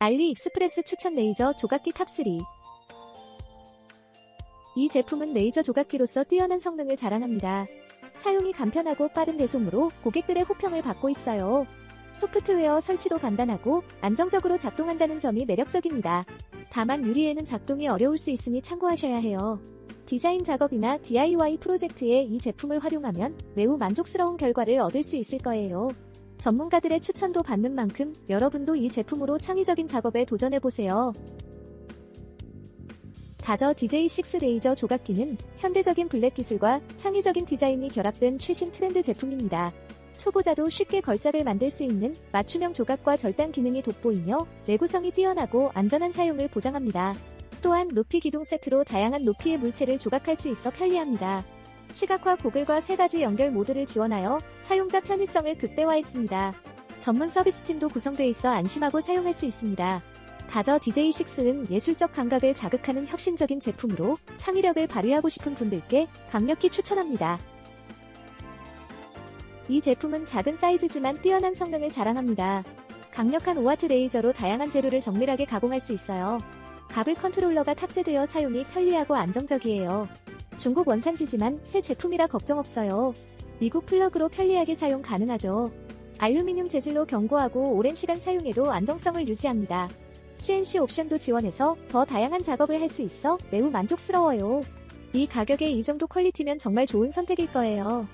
알리익스프레스 추천 레이저 조각기 탑3 이 제품은 레이저 조각기로서 뛰어난 성능을 자랑합니다. 사용이 간편하고 빠른 배송으로 고객들의 호평을 받고 있어요. 소프트웨어 설치도 간단하고 안정적으로 작동한다는 점이 매력적입니다. 다만 유리에는 작동이 어려울 수 있으니 참고하셔야 해요. 디자인 작업이나 DIY 프로젝트에 이 제품을 활용하면 매우 만족스러운 결과를 얻을 수 있을 거예요. 전문가들의 추천도 받는 만큼 여러분도 이 제품으로 창의적인 작업에 도전해보세요. 다저 DJ6 레이저 조각기는 현대적인 블랙 기술과 창의적인 디자인이 결합된 최신 트렌드 제품입니다. 초보자도 쉽게 걸작을 만들 수 있는 맞춤형 조각과 절단 기능이 돋보이며 내구성이 뛰어나고 안전한 사용을 보장합니다. 또한 높이 기둥 세트로 다양한 높이의 물체를 조각할 수 있어 편리합니다. 시각화 고글과 세 가지 연결 모드를 지원하여 사용자 편의성을 극대화했습니다. 전문 서비스 팀도 구성되어 있어 안심하고 사용할 수 있습니다. 다저 DJ6는 예술적 감각을 자극하는 혁신적인 제품으로 창의력을 발휘하고 싶은 분들께 강력히 추천합니다. 이 제품은 작은 사이즈지만 뛰어난 성능을 자랑합니다. 강력한 5와트 레이저로 다양한 재료를 정밀하게 가공할 수 있어요. 가블 컨트롤러가 탑재되어 사용이 편리하고 안정적이에요. 중국 원산지지만 새 제품이라 걱정 없어요. 미국 플러그로 편리하게 사용 가능하죠. 알루미늄 재질로 견고하고 오랜 시간 사용해도 안정성을 유지합니다. CNC 옵션도 지원해서 더 다양한 작업을 할 수 있어 매우 만족스러워요. 이 가격에 이 정도 퀄리티면 정말 좋은 선택일 거예요.